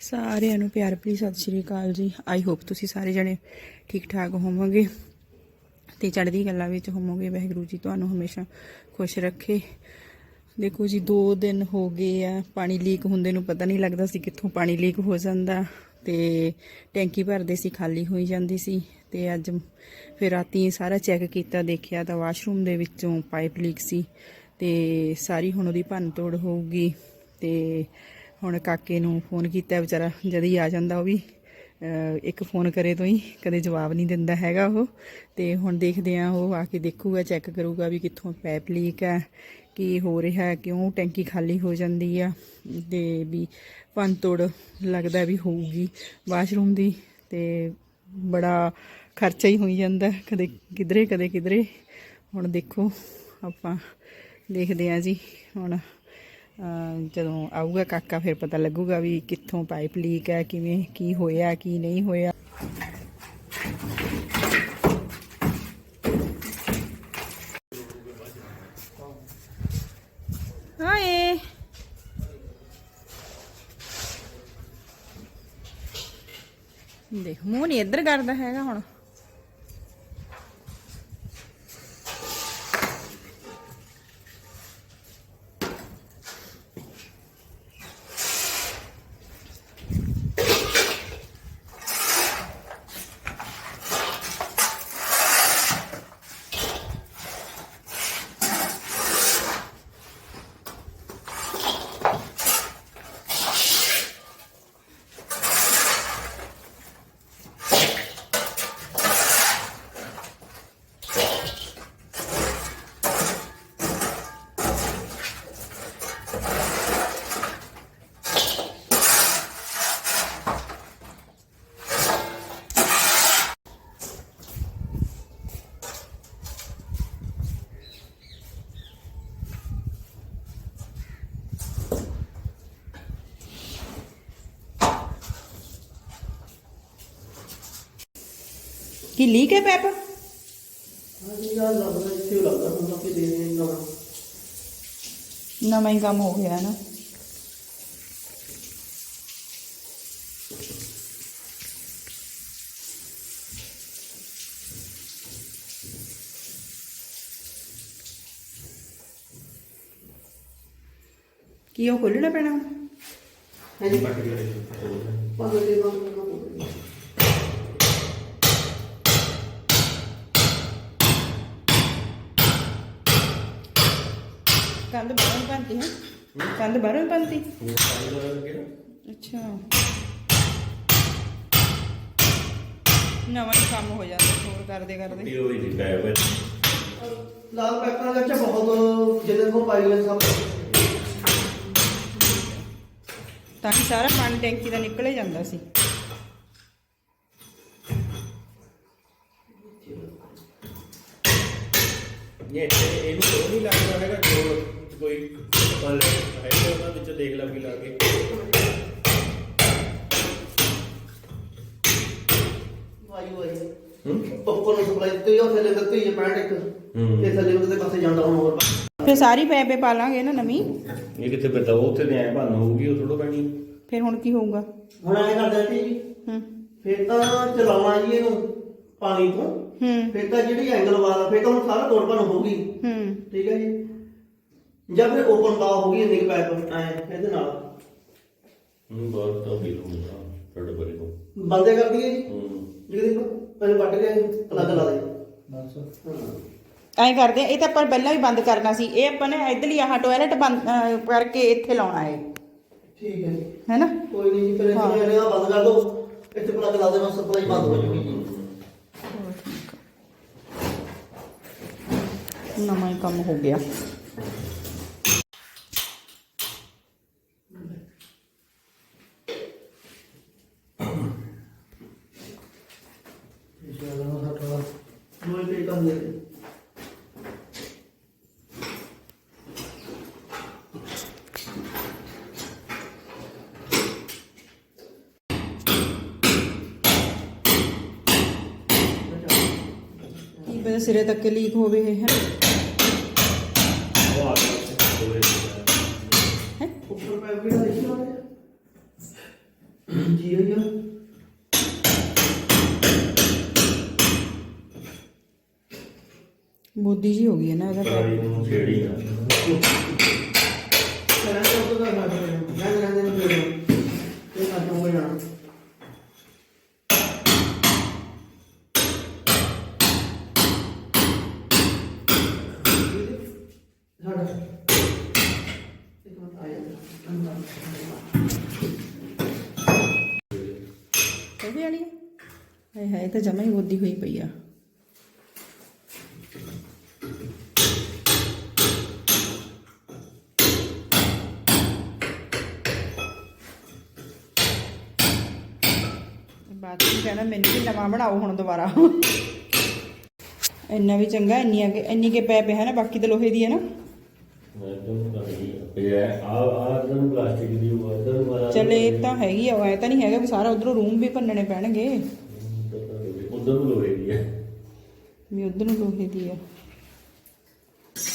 ਸਾਰਿਆਂ ਨੂੰ ਪਿਆਰ ਭਰੀ ਸਤਿ ਸ਼੍ਰੀ ਅਕਾਲ ਜੀ। ਆਈ ਹੋਪ ਤੁਸੀਂ ਸਾਰੇ ਜਣੇ ਠੀਕ ਠਾਕ ਹੋਵੋਗੇ ਤੇ ਚੜ੍ਹਦੀ ਗੱਲਾਂ ਵਿੱਚ ਹੋਵੋਗੇ। ਵਾਹਿਗੁਰੂ ਜੀ ਤੁਹਾਨੂੰ ਹਮੇਸ਼ਾ ਖੁਸ਼ ਰੱਖੇ। ਦੇਖੋ ਜੀ 2 ਦਿਨ ਹੋ ਗਏ ਆ। ਪਾਣੀ ਲੀਕ ਹੁੰਦੇ ਨੂੰ ਪਤਾ ਨਹੀਂ ਲੱਗਦਾ ਸੀ ਕਿੱਥੋਂ ਪਾਣੀ ਲੀਕ ਹੋ ਜਾਂਦਾ। ਤੇ ਟੈਂਕੀ ਭਰਦੇ ਸੀ, ਖਾਲੀ ਹੋਈ ਜਾਂਦੀ ਸੀ। ਤੇ ਅੱਜ ਫਿਰ ਰਾਤੀ ਸਾਰਾ ਚੈੱਕ ਕੀਤਾ, ਦੇਖਿਆ ਤਾਂ ਵਾਸ਼ਰੂਮ ਦੇ ਵਿੱਚੋਂ ਪਾਈਪ ਲੀਕ ਸੀ। ਤੇ ਸਾਰੀ ਹੁਣ ਉਹਦੀ ਭੰਨ ਤੋੜ ਹੋਊਗੀ। ਤੇ ਹੁਣ ਕਾਕੇ ਨੂੰ ਫੋਨ ਕੀਤਾ, ਵਿਚਾਰਾ ਜਦ ਹੀ ਆ ਜਾਂਦਾ ਉਹ ਵੀ ਇੱਕ ਫੋਨ ਕਰੇ ਤੋਂ ਹੀ, ਕਦੇ ਜਵਾਬ ਨਹੀਂ ਦਿੰਦਾ ਹੈਗਾ ਉਹ। ਤੇ ਹੁਣ ਦੇਖਦੇ ਆ ਉਹ ਆ ਕੇ ਦੇਖੂਗਾ ਚੈੱਕ ਕਰੂਗਾ ਵੀ ਕਿੱਥੋਂ ਪਾਈਪ ਲੀਕ ਹੈ ਕੀ ਹੋ ਰਿਹਾ, ਕਿਉਂ ਟੈਂਕੀ ਖਾਲੀ ਹੋ ਜਾਂਦੀ ਆ। ਤੇ ਵੀ ਭੰਨ ਤੋੜ ਲੱਗਦਾ ਵੀ ਹੋਊਗੀ ਵਾਸ਼ਰੂਮ ਦੀ, ਤੇ ਬੜਾ ਖਰਚਾ ਹੀ ਹੋਈ ਜਾਂਦਾ, ਕਦੇ ਕਿਧਰੇ ਕਦੇ ਕਿਧਰੇ। ਹੁਣ ਦੇਖੋ, ਆਪਾਂ ਦੇਖਦੇ ਆ ਜੀ, ਹੁਣ ਜਦੋਂ ਆਊਗਾ ਕਾਕਾ, ਫਿਰ ਪਤਾ ਲੱਗੂਗਾ ਵੀ ਕਿੱਥੋਂ ਪਾਈਪ ਲੀਕ ਹੈ, ਕਿਵੇਂ ਕੀ ਹੋਇਆ, ਕੀ ਨਹੀਂ ਹੋਇਆ। ਹਾਏ। ਦੇਖ, ਮੂੰਹ ਨਹੀਂ ਇੱਧਰ ਕਰਦਾ ਹੈਗਾ ਹੁਣ। ਕੀ ਲੀਕ ਹੈ ਪੈਪ? ਨਵਾਂ ਹੀ ਕੰਮ ਹੋ ਗਿਆ ਨਾ। ਕੀ ਉਹ ਖੋਲਣਾ ਪੈਣਾ? ਹੁਣ? ਕੰਧ ਬਾਹਰੋਂ ਬੰਦੀ ਹੈ। ਕੰਧ ਬਾਹਰੋਂ ਬੰਦੀ ਅੱਛਾ। ਨਵਾਂ ਹੀ ਕੰਮ ਹੋ ਜਾਂਦਾ ਹੋਰ ਕਰਦੇ ਕਰਦੇ। ਲਾਲ ਪੈਪਰਾਂ ਦਾ ਚ ਬਹੁਤ ਜਿਹਦੇ ਕੋ ਪਾਈ ਹੋਏ ਸਭ। ਤਾਂ ਕਿ ਸਾਰਾ ਪਾਣੀ ਟੈਂਕੀ ਦਾ ਨਿਕਲੇ ਜਾਂਦਾ ਸੀ। ਇਹ ਇਹ- ਇਹਨੂੰ ਕੋਈ ਨਹੀਂ ਲੱਗਦਾ ਹੈਗਾ ਜੋ ਕੋਈ ਪਲ ਹੈ ਉਹਨਾਂ ਵਿੱਚ ਦੇਖ ਲਾ ਵੀ ਲਾ ਕੇ। ਵਾਯੂ ਆਈ ਹੂੰ? ਉੱਪਰ ਨੂੰ ਸਪਲਾਈ ਦਿੱਤੀ ਉਹ ਥੱਲੇ ਦਿੱਤੀ ਹੈ ਪੈਂਟ ਇੱਕ। ਹੂੰ। ਇਹ ਥੱਲੇ ਉਹਦੇ ਪਾਸੇ ਜਾਂਦਾ ਹੁਣ ਹੋਰ ਫਿਰ ਸਾਰੀ ਪੈਪੇ ਪਾ ਲਾਂਗੇ ਨਾ ਨਵੀਂ। ਇਹ ਕਿੱਥੇ ਫਿਰ ਉਹ ਉੱਥੇ ਤੇ ਐ ਭੰਨ ਹੋਊਗੀ ਉਹ ਥੋੜੋ ਪੈਣੀ। ਫਿਰ ਹੁਣ ਕੀ ਹੋਊਗਾ? ਹੁਣ ਐ ਕਰਦਾ ਜੀ। ਹੂੰ। ਫਿਰ ਤਾਂ ਚਲਾਉਣਾ ਜੀ ਇਹਨੂੰ ਪਾਣੀ ਤੋਂ। ਹੂੰ। ਫਿਰ ਤਾਂ ਜਿਹੜੀ ਐਂਗਲ ਵਾਲਾ ਫਿਰ ਤਾਂ ਹੁਣ ਸਾਰਾ ਤੋੜ ਭੰਨ ਹੋਊਗੀ। ਹੂੰ। ਠੀਕ ਹੈ ਜੀ? ਜਦ ਫਿਰ ਓਪਨ ਬਾ ਹੋਊਗੀ ਇੰਨੀ ਪੈਪ ਐ ਇਹਦੇ ਨਾਲ। ਹੂੰ ਬਹੁਤ ਤਾਂ ਵੀ ਹੋਊਗਾ ਤੁਹਾਡੇ ਬਰੇ ਨੂੰ ਬੰਦੇ ਕਰ ਦਈਏ ਜੀ? ਹੂੰ। ਜਿਹਦੇ ਪਹਿਲੇ ਵੱਟ ਕੇ ਪਲੱਗ ਲਾ ਦੇ। ਬਸ। ਹਾਂ। ਐਂ ਕਰਦੇ ਆ ਇਹ ਤਾਂ ਆਪਾਂ ਪਹਿਲਾਂ ਵੀ ਬੰਦ ਕਰਨਾ ਸੀ। ਇਹ ਆਪਾਂ ਨੇ ਇਧਰਲੀ ਆਹ ਟਾਇਲਟ ਬੰਦ ਅਹ, ਕਰਕੇ ਇੱਥੇ ਲਾਉਣਾ ਹੈ ਠੀਕ ਹੈ ਜੀ। ਹੈਨਾ? ਕੋਈ ਨਹੀਂ ਜੀ ਫਿਰ ਹਾਂ। ਬੰਦ ਕਰ ਦੋ। ਇੱਥੇ ਪਲੱਗ ਲਾ ਦੇਣਾ ਸਪਲਾਈ ਬੰਦ ਹੋ ਜੂਗੀ ਜੀ। ਨਵਾਂ ਹੀ ਕੰਮ ਹੋ ਗਿਆ। ਦੋਏ ਪੇ ਕੰਮ ਦੇ ਦੇ। ਕੀ ਪਤਾ ਸਿਰੇ ਤੱਕ ਲੀਕ ਹੋਵੇ ਇਹ ਹੈ ਉਹ ਆ ਗਿਆ ਦੋਰੇ ਉੱਪਰ ਪੈਪ ਕਿਹੜਾ ਲਿਖਿਆ ਹੋਇਆ ਜੀ ਹੋਈ ਆ ਬੋਦੀ ਜੀ ਹੋ ਗਈ ਹੈ ਨਾ ਇਹਦਾ। ਪਰਾਲੀ ਨੂੰ ਛੇੜੀ ਆ? ਜਾ ਇਹ ਵੀ ਵਾਲੀ ਹੈ ਹਾਏ ਹਾਏ ਇਹ ਤਾਂ ਜਮਾ ਹੀ ਬੋਦੀ ਹੋਈ ਪਈ ਆ। ਬਾਤ ਵੀ ਕਹਿਣਾ ਮੈਨੂੰ ਵੀ ਨਵਾਂ ਬਣਾਓ ਹੁਣ ਦੁਬਾਰਾ। ਇੰਨਾ ਵੀ ਚੰਗਾ ਇੰਨੀਆਂ ਕਿ ਇੰਨੀ ਕੇ ਪੈ ਪਿਆ ਹੈ ਨਾ ਬਾਕੀ ਤਾਂ ਲੋਹੇ ਦੀ ਹੈ ਨਾ। ਆ ਆ ਆ ਚੱਲ ਇਹ ਤਾਂ ਹੈਗੀ ਆ ਐ ਤਾਂ ਨਹੀਂ ਹੈਗਾ ਵੀ ਸਾਰਾ ਉਧਰੋਂ ਰੂਮ ਵੀ ਭੰਨਣੇ ਪੈਣਗੇ। ਉਧਰ ਨੂੰ ਲੋਹੇ ਦੀ ਹੈ। ਵੀ ਉਧਰ ਨੂੰ ਲੋਹੇ ਦੀ ਆ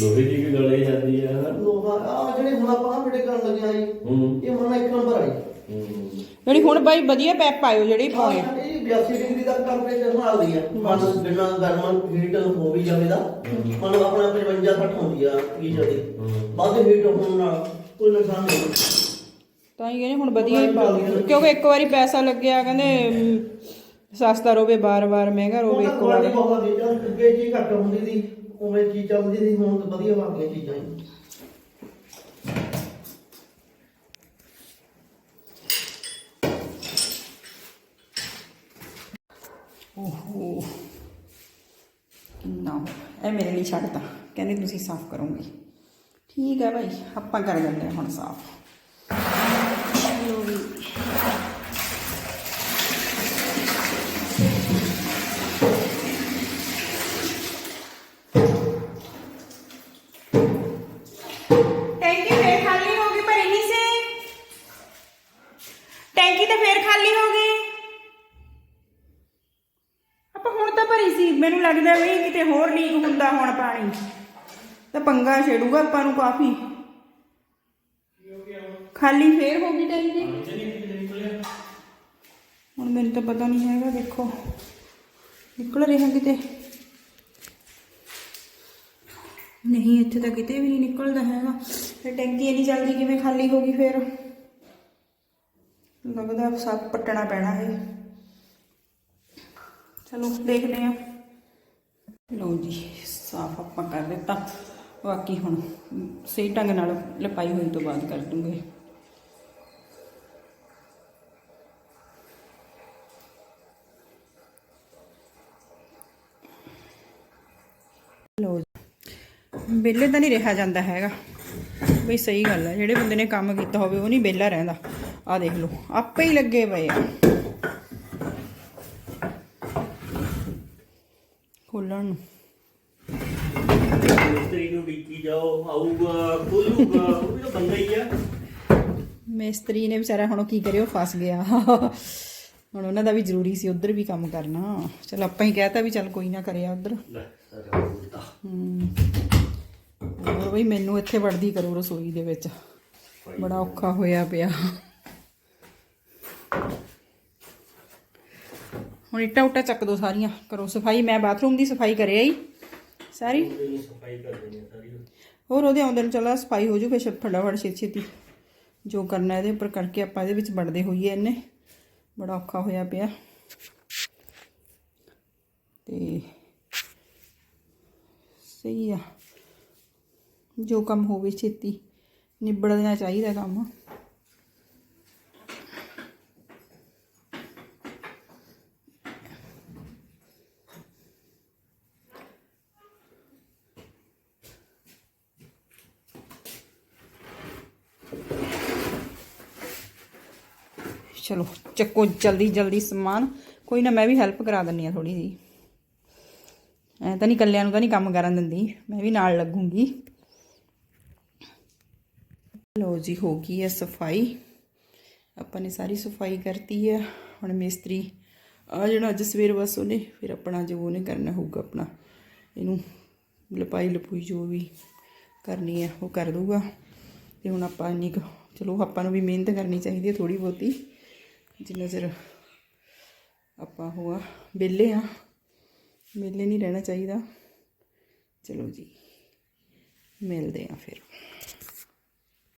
ਲੋਹੇ ਦੀ ਵੀ ਗਲੇ ਜਾਂਦੀ ਆ ਲੋਹਾ ਆ ਜਿਹੜੇ ਹੁਣ ਆਪਾਂ ਬੜੇ ਕਰਨ ਲੱਗੇ ਆ ਜੀ ਹੂੰ। ਇਹ ਹੁਣ ਇੱਕ ਨੰਬਰ ਆਈ ਹੂੰ ਜਿਹੜੀ ਹੁਣ ਬਾਈ ਵਧੀਆ ਪੈਪ ਪਾਇਓ ਜਿਹੜੀ ਪਾਉਣੇ। ਹਾਂ, ਇਹ 82 ਡਿਗਰੀ ਤੱਕ ਟੈਂਪਰੇਚਰ ਮਾਰਦੀ ਆ। ਮਨ ਬਿਨਾਂ ਗਰਮ ਹੀਟ ਹੋ ਵੀ ਜਾਵੇ ਦਾ ਮਨ ਆਪਣਾ 55 60 ਹੁੰਦੀ ਆ ਗੀਜ਼ਰ ਦੀ। ਵੱਧ ਹੀਟ ਹੋਣ ਨਾਲ ਕੋਈ ਨੁਕਸਾਨ ਨਹੀਂ ਤਾਂ ਹੀ ਕਹਿੰਦੇ ਹੁਣ ਵਧੀਆ ਹੀ ਪਾ ਦਿਓ ਕਿਉਂਕਿ ਇੱਕ ਵਾਰੀ ਪੈਸਾ ਲੱਗਿਆ ਕਹਿੰਦੇ ਸਸਤਾ ਰੋਵੇ ਬਾਰ-ਬਾਰ ਮਹਿੰਗਾ ਰੋਵੇ ਇੱਕ ਵਾਰ। ਬਹੁਤ ਅੱਗੇ ਜੀ ਘੱਟ ਹੁੰਦੀ ਸੀ ਉਵੇਂ ਚੀਜ਼ ਚੱਲਦੀ ਸੀ ਹੁਣ ਤਾਂ ਵਧੀਆ ਬਣ ਗਈਆਂ ਚੀਜ਼ਾਂ ਜੀ ਕਿੰਨਾ ਇਹ ਮੇਰੇ ਲਈ ਛੱਡਤਾ ਕਹਿੰਦੇ ਤੁਸੀਂ ਸਾਫ਼ ਕਰੋਗੇ। ਠੀਕ ਹੈ ਭਾਈ, ਆਪਾਂ ਕਰ ਦਿੰਦੇ ਹਾਂ ਹੁਣ ਸਾਫ਼। ਲਓ ਵੀ। ਸੀ, ਮੈਨੂੰ ਲੱਗਦਾ ਵੀ ਕਿਤੇ ਹੋਰ ਲੀਕ ਹੁੰਦਾ ਹੁਣ ਪਾਣੀ। ਤਾਂ ਪੰਗਾ ਛੇੜੂਗਾ ਆਪਾਂ ਨੂੰ ਕਾਫੀ। ਖਾਲੀ ਫੇਰ ਹੋ ਗਈ ਟੈਂਕੀ ਹੁਣ ਮੈਨੂੰ ਤਾਂ ਪਤਾ ਨਹੀਂ ਹੈਗਾ, ਦੇਖੋ। ਨਿਕਲ ਰਿਹਾ ਕਿਤੇ। ਨਹੀਂ, ਇੱਥੇ ਤਾਂ ਕਿਤੇ ਵੀ ਨਹੀਂ ਨਿਕਲਦਾ ਹੈਗਾ। ਤੇ ਟੈਂਕੀ ਇੰਨੀ ਜਲਦੀ ਕਿਵੇਂ ਖਾਲੀ ਹੋ ਗਈ ਫੇਰ? ਲੱਗਦਾ ਸਭ ਪੱਟਣਾ ਪੈਣਾ ਹੈ। ਚਲੋ, ਦੇਖਦੇ ਹਾਂ। ਲਓ ਜੀ, ਸਾਫ਼ ਆਪਾਂ ਕਰ ਦਿੱਤਾ। ਬਾਕੀ ਹੁਣ ਸਹੀ ਢੰਗ ਨਾਲ ਲਪਾਈ ਹੋਈ ਤੋਂ ਬਾਅਦ ਕਰ ਦੂੰਗੇ। ਲਓ ਜੀ, ਵਿਹਲੇ ਤਾਂ ਨਹੀਂ ਰਿਹਾ ਜਾਂਦਾ ਹੈਗਾ। ਬਈ ਸਹੀ ਗੱਲ ਹੈ ਜਿਹੜੇ ਬੰਦੇ ਨੇ ਕੰਮ ਕੀਤਾ ਹੋਵੇ, ਉਹ ਨਹੀਂ ਵਿਹਲਾ ਰਹਿੰਦਾ। ਆਹ ਦੇਖ ਲਓ, ਆਪੇ ਹੀ ਲੱਗੇ ਪਏ ਆ। ਖੋਲਣ ਨੂੰ। ਮਿਸਤਰੀ ਨੂੰ ਡਿੱਕੀ ਜਾਓ ਆਊਗਾ ਖੋਲੂਗਾ ਉਹ ਵੀ ਤਾਂ ਬੰਦਾ ਹੀ ਆ। ਮਿਸਤਰੀ ਨੇ ਵਿਚਾਰਾ ਹੁਣ ਉਹ ਕੀ ਕਰੇ ਉਹ ਫਸ ਗਿਆ। ਹੁਣ ਉਹਨਾਂ ਦਾ ਵੀ ਜ਼ਰੂਰੀ ਸੀ ਉਧਰ ਵੀ ਕੰਮ ਕਰਨਾ। ਚਲ ਆਪਾਂ ਹੀ ਕਹਿਤਾ ਵੀ ਚੱਲ ਕੋਈ ਨਾ ਕਰਿਆ ਉਧਰ। ਲੈ ਸਾਡਾ ਉਲਟਾ ਹੋਰ ਬਈ ਮੈਨੂੰ ਇੱਥੇ ਵੜਦੀ ਕਰੋ ਰਸੋਈ ਦੇ ਵਿੱਚ। ਬੜਾ ਔਖਾ ਹੋਇਆ ਪਿਆ। ਹੁਣ ਇੱਟਾਂ ਉੱਟਾਂ ਚੱਕ ਦੋ ਸਾਰੀਆਂ, ਕਰੋ ਸਫ਼ਾਈ, ਮੈਂ ਬਾਥਰੂਮ ਦੀ ਸਫ਼ਾਈ ਕਰਿਆ ਹੀ। ਸਾਰੀ? ਸਫ਼ਾਈ ਕਰ ਦੇਣੀ ਸਾਰੀ ਹੋਰ ਉਹਦੇ ਆਉਂਦੇ ਨੂੰ ਚਲਾ ਸਫ਼ਾਈ ਹੋ ਜੂ, ਫਿਰ ਫਟਾਫਟ ਛੇਤੀ ਛੇਤੀ ਜੋ ਕਰਨਾ ਇਹਦੇ ਉੱਪਰ ਕਰਕੇ ਆਪਾਂ ਇਹਦੇ ਵਿੱਚ ਵੜਦੇ ਹੋਈਏ ਇਹਨੇ। ਬੜਾ ਔਖਾ ਹੋਇਆ ਪਿਆ। ਤੇ ਸਹੀ ਆ। ਜੋ ਕੰਮ ਹੋਵੇ ਛੇਤੀ ਨਿਬੜ ਦੇਣਾ ਚਾਹੀਦਾ ਕੰਮ। ਚਲੋ, ਚੱਕੋ ਜਲਦੀ ਜਲਦੀ ਸਮਾਨ। ਕੋਈ ਨਾ, ਮੈਂ ਵੀ ਹੈਲਪ ਕਰਾ ਦਿੰਨੀ ਆ ਥੋੜੀ ਜੀ ਐ ਤਾਂ ਨਹੀਂ ਕੱਲਿਆਂ ਨੂੰ ਤਾਂ ਨਹੀਂ ਕੰਮ ਕਰਨ ਦਿੰਦੀ। ਮੈਂ ਵੀ ਨਾਲ ਲੱਗੂੰਗੀ। ਲੋ ਜੀ, ਹੋ ਗਈ ਹੈ ਸਫ਼ਾਈ। ਆਪਾਂ ਨੇ ਸਾਰੀ ਸਫ਼ਾਈ ਕਰਤੀ ਹੈ। ਹੁਣ ਮਿਸਤਰੀ ਆ ਜਿਹੜਾ ਅੱਜ ਸਵੇਰ ਬਸ ਉਹਨੇ, ਫਿਰ ਆਪਣਾ ਜੋ ਉਹਨੇ ਕਰਨਾ ਹੋਊਗਾ ਆਪਣਾ। ਇਹਨੂੰ ਲਪਾਈ ਲਪੂਈ ਜੋ ਵੀ ਕਰਨੀ ਹੈ, ਉਹ ਕਰ ਦੂਗਾ ਤੇ ਹੁਣ ਆਪਾਂ ਇੰਨੀ ਕੁ ਚਲੋ, ਆਪਾਂ ਨੂੰ ਵੀ ਮਿਹਨਤ ਕਰਨੀ ਚਾਹੀਦੀ ਹੈ ਥੋੜੀ ਬਹੁਤੀ। ਜਿੰਨਾ ਚਿਰ ਆਪਾਂ ਹੋਆ ਵਿਹਲੇ ਆ, ਵਿਹਲੇ ਨਹੀਂ ਰਹਿਣਾ ਚਾਹੀਦਾ। ਚਲੋ ਜੀ, ਮਿਲਦੇ ਆ ਫਿਰ।